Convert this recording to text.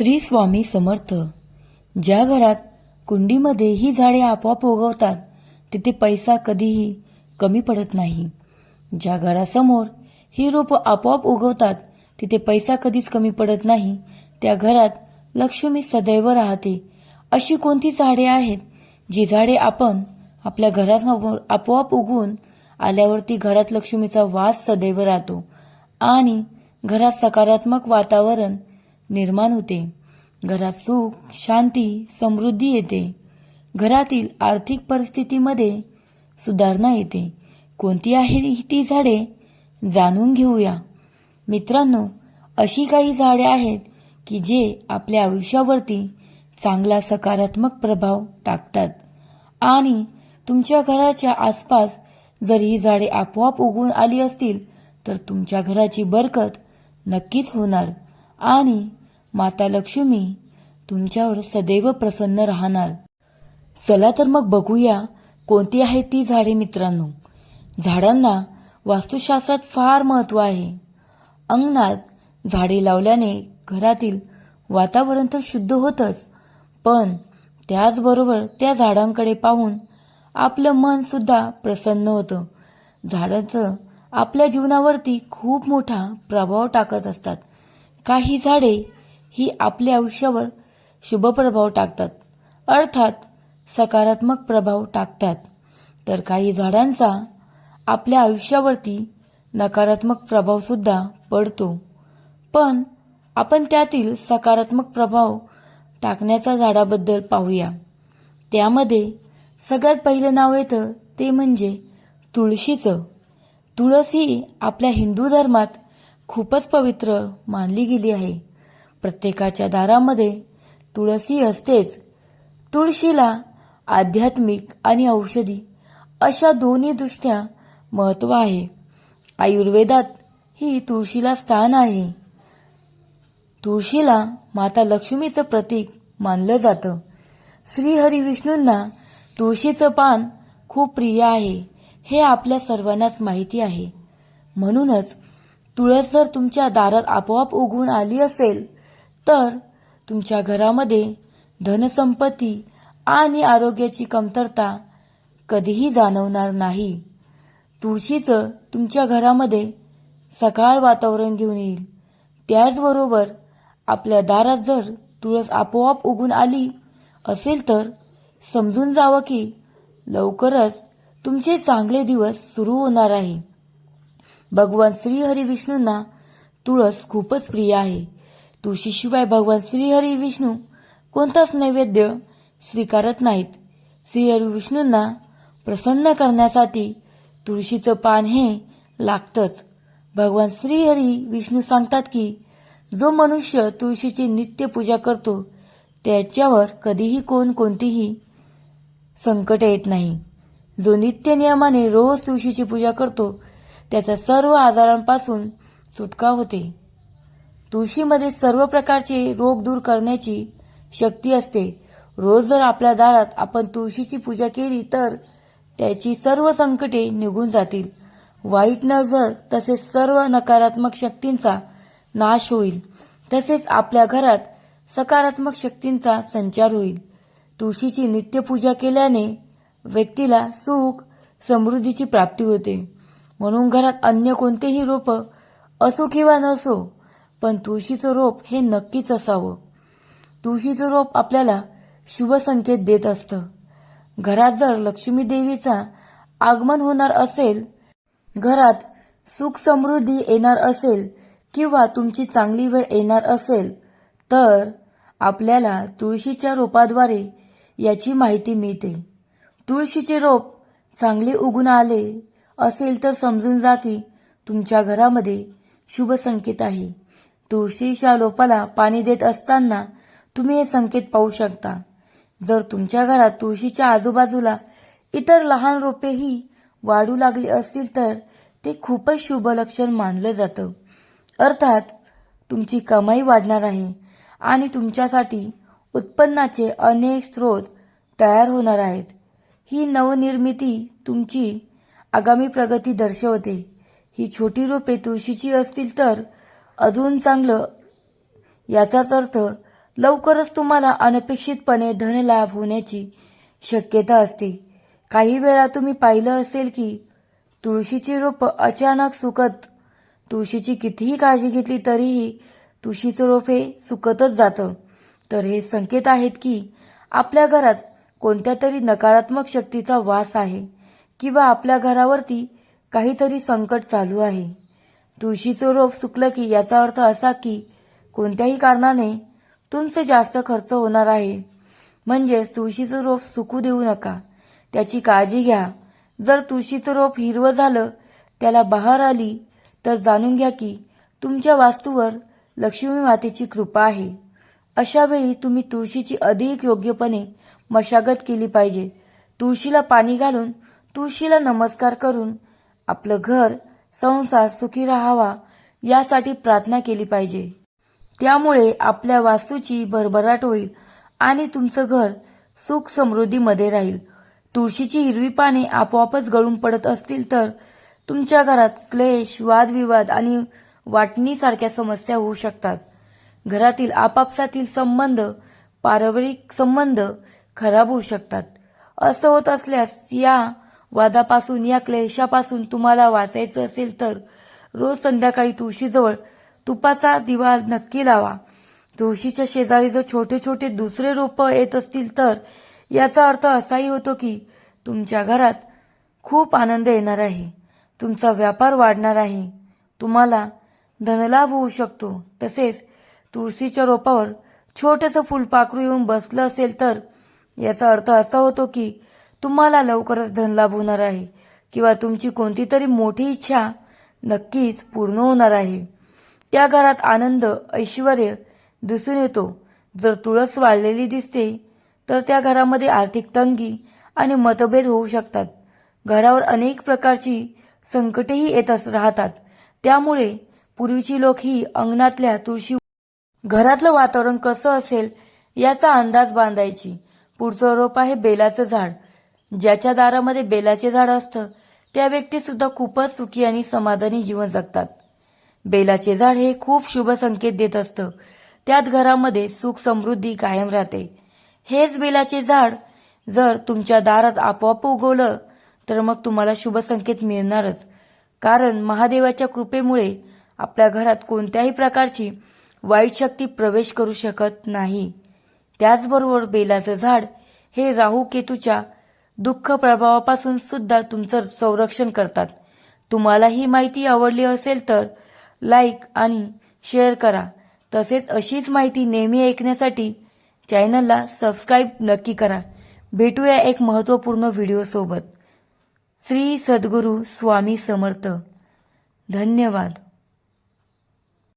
श्री स्वामी समर्थ. ज्या घरात कुंडीमध्ये ही झाडे आपोआप उगवतात तिथे पैसा कधीही कमी पडत नाही. ज्या घरासमोर ही रोपं आपोआप उगवतात तिथे पैसा कधीच कमी पडत नाही. त्या घरात लक्ष्मी सदैव राहते अशी कोणती झाडे आहेत जी झाडे आपण आपल्या घरासमोर आपोआप उगवून आल्यावरती घरात लक्ष्मीचा वास सदैव राहतो आणि घरात सकारात्मक वातावरण निर्माण होते. घरात सुख शांती समृद्धी येते. घरातील आर्थिक परिस्थितीमध्ये सुधारणा येते. कोणती आहे ती झाडे? जाणून घेऊया. मित्रांनो अशी काही झाडे आहेत की जे आपल्या आयुष्यावरती चांगला सकारात्मक प्रभाव टाकतात. आणि तुमच्या घराच्या आसपास जर ही झाडे आपोआप उगून आली असतील तर तुमच्या घराची बरकत नक्कीच होणार. आणि माता लक्ष्मी तुमच्यावर सदैव प्रसन्न राहणार. चला तर मग बघूया कोणती आहेत ती झाडे मित्रांनो. झाडांना वास्तुशास्त्रात फार महत्त्व आहे. अंगणात झाडे लावल्याने घरातील वातावरण तर शुद्ध होतच पण त्याचबरोबर त्या झाडांकडे पाहून आपलं मन सुद्धा प्रसन्न होतं. झाडांचं आपल्या जीवनावरती खूप मोठा प्रभाव टाकत असतात. काही झाडे ही आपल्या आयुष्यावर शुभ प्रभाव टाकतात. अर्थात सकारात्मक प्रभाव टाकतात. तर काही झाडांचा आपल्या आयुष्यावरती नकारात्मक प्रभावसुद्धा पडतो. पण आपण त्यातील सकारात्मक प्रभाव टाकण्याचा झाडाबद्दल पाहूया. त्यामध्ये सगळ्यात पहिलं नाव येतं ते म्हणजे तुळशीचं. तुळस ही आपल्या हिंदू धर्मात खूपच पवित्र मानली गेली आहे. प्रत्येकाच्या दारामध्ये तुळसी असतेच. तुळशीला आध्यात्मिक आणि औषधी अशा दोन्ही दृष्ट्या महत्त्व आहे. आयुर्वेदात ही तुळशीला स्थान आहे. तुळशीला माता लक्ष्मीचं प्रतीक मानलं जातं. श्रीहरी विष्णूंना तुळशीचं पान खूप प्रिय आहे. हे आपल्या सर्वांनाच माहिती आहे. म्हणूनच तुळस जर तुमच्या दारात आपोआप उगवून आली असेल तर तुमच्या घरामध्ये धनसंपत्ती आणि आरोग्याची कमतरता कधीही जाणवणार नाही. तुळशीचं तुमच्या घरामध्ये सकाळ वातावरण घेऊन येईल. त्याचबरोबर आपल्या दारात जर तुळस आपोआप उगून आली असेल तर समजून जावं की लवकरच तुमचे चांगले दिवस सुरू होणार आहे. भगवान श्रीहरी विष्णूंना तुळस खूपच प्रिय आहे. तुळशीशिवाय भगवान श्रीहरी विष्णू कोणताच नैवेद्य स्वीकारत नाहीत. श्रीहरी विष्णूंना प्रसन्न करण्यासाठी तुळशीचं पान हे लागतंच. भगवान श्रीहरी विष्णू सांगतात की जो मनुष्य तुळशीची नित्य पूजा करतो त्याच्यावर कधीही कोण कोणतीही संकट येत नाही. जो नित्य नियमाने रोज तुळशीची पूजा करतो त्याचा सर्व आजारांपासून सुटका होते. तुळशीमध्ये सर्व प्रकारचे रोग दूर करण्याची शक्ती असते. रोज जर आपल्या दारात आपण तुळशीची पूजा केली तर त्याची सर्व संकटे निघून जातील. वाईट नजर तसेच सर्व नकारात्मक शक्तींचा नाश होईल. तसेच आपल्या घरात सकारात्मक शक्तींचा संचार होईल. तुळशीची नित्यपूजा केल्याने व्यक्तीला सुख समृद्धीची प्राप्ती होते. म्हणून घरात अन्य कोणतेही रोप असो किंवा नसो पण तुळशीचं रोप हे नक्कीच असावं. तुळशीचं रोप आपल्याला शुभ संकेत देत असतं. घरात जर लक्ष्मी देवीचा आगमन होणार असेल घरात सुख समृद्धी येणार असेल किंवा तुमची चांगली वेळ येणार असेल तर आपल्याला तुळशीच्या रोपाद्वारे याची माहिती मिळते. तुळशीचे रोप चांगले उगून आले असेल तर समजून जा की तुमच्या घरामध्ये शुभ संकेत आहे. तुळशीच्या लोपाला पाणी देत असताना तुम्ही हे संकेत पाहू शकता. जर तुमच्या घरात तुळशीच्या आजूबाजूला इतर लहान रोपेही वाढू लागली असतील तर ते खूपच शुभ लक्षण मानलं जातं. अर्थात तुमची कमाई वाढणार आहे आणि तुमच्यासाठी उत्पन्नाचे अनेक स्रोत तयार होणार आहेत. ही नवनिर्मिती तुमची आगामी प्रगती दर्शवते. ही छोटी रोपे तुळशीची असतील तर अजून चांगलं. याचाच अर्थ लवकरच तुम्हाला अनपेक्षितपणे धनलाभ होण्याची शक्यता असते. काही वेळा तुम्ही पाहिलं असेल की तुळशीची रोप अचानक सुकत तुळशीची कितीही काळजी घेतली तरीही तुळशीचं रोप हे सुकतच जातं. तर हे संकेत आहेत की आपल्या घरात कोणत्या तरी नकारात्मक शक्तीचा वास आहे किंवा आपल्या घरावरती काहीतरी संकट चालू आहे. तुळशीचं रोप सुकलं की याचा अर्थ असा की कोणत्याही कारणाने तुमचे जास्त खर्च होणार आहे. म्हणजेच तुळशीचं रोप सुकू देऊ नका. त्याची काळजी घ्या. जर तुळशीचं रोप हिरवं झालं त्याला बहार आली तर जाणून घ्या की तुमच्या वास्तूवर लक्ष्मी मातेची कृपा आहे. अशा वेळी तुम्ही तुळशीची अधिक योग्यपणे मशागत केली पाहिजे. तुळशीला पाणी घालून तुळशीला नमस्कार करून आपलं घर संसार सुखी राहावा यासाठी प्रार्थना केली पाहिजे. त्यामुळे आपल्या वास्तूची भरभराट होईल आणि तुमचं घर सुख समृद्धीमध्ये राहील. तुळशीची हिरवी पाने आपोआपच गळून पडत असतील तर तुमच्या घरात क्लेश वादविवाद आणि वाटणीसारख्या समस्या होऊ शकतात. घरातील आपापसातील संबंध पारिवारिक संबंध खराब होऊ शकतात. असं होत असल्यास या वादापासून या क्लेशापासून तुम्हाला वाचायचं असेल तर रोज संध्याकाळी तुळशीजवळ तुपाचा दिवा नक्की लावा. तुळशीच्या शेजारी जर छोटे छोटे दुसरे रोप येत असतील तर याचा अर्थ असाही होतो की तुमच्या घरात खूप आनंद येणार आहे. तुमचा व्यापार वाढणार आहे. तुम्हाला धनलाभ होऊ शकतो. तसेच तुळशीच्या रोपावर छोटंसं फुलपाखरू येऊन बसलं असेल तर याचा अर्थ असा होतो की तुम्हाला लवकरच धनलाभ होणार आहे किंवा तुमची कोणती तरी मोठी इच्छा नक्कीच पूर्ण होणार आहे. त्या घरात आनंद ऐश्वर दिसून येतो. जर तुळस वाढलेली दिसते तर त्या घरामध्ये आर्थिक तंगी आणि मतभेद होऊ शकतात. घरावर अनेक प्रकारची संकटेही येत राहतात. त्यामुळे पूर्वीची लोक ही अंगणातल्या तुळशी घरातलं वातावरण कसं असेल याचा अंदाज बांधायची. पुढचं रोप आहे बेलाचं झाड. ज्याच्या दारामध्ये बेलाचे झाड असतं त्या व्यक्ती सुद्धा खूपच सुखी आणि समाधानी जीवन जगतात. बेलाचे झाड हे खूप शुभ संकेत देत असतं. त्यात घरामध्ये सुख समृद्धी कायम राहते. हेच बेलाचे झाड जर तुमच्या दारात आपोआप उगवलं तर मग तुम्हाला शुभ संकेत मिळणारच. कारण महादेवाच्या कृपेमुळे आपल्या घरात कोणत्याही प्रकारची वाईट शक्ती प्रवेश करू शकत नाही. त्याचबरोबर बेलाचं झाड हे राहू केतूच्या दुःख प्रभावापासून सुद्धा तुमचं संरक्षण करतात. तुम्हाला ही माहिती आवडली असेल तर लाईक आणि शेअर करा. तसेच अशीच माहिती नेहमी ऐकण्यासाठी चॅनलला सबस्क्राईब नक्की करा. भेटूया एक महत्त्वपूर्ण व्हिडिओसोबत श्री सद्गुरू स्वामी समर्थ. धन्यवाद.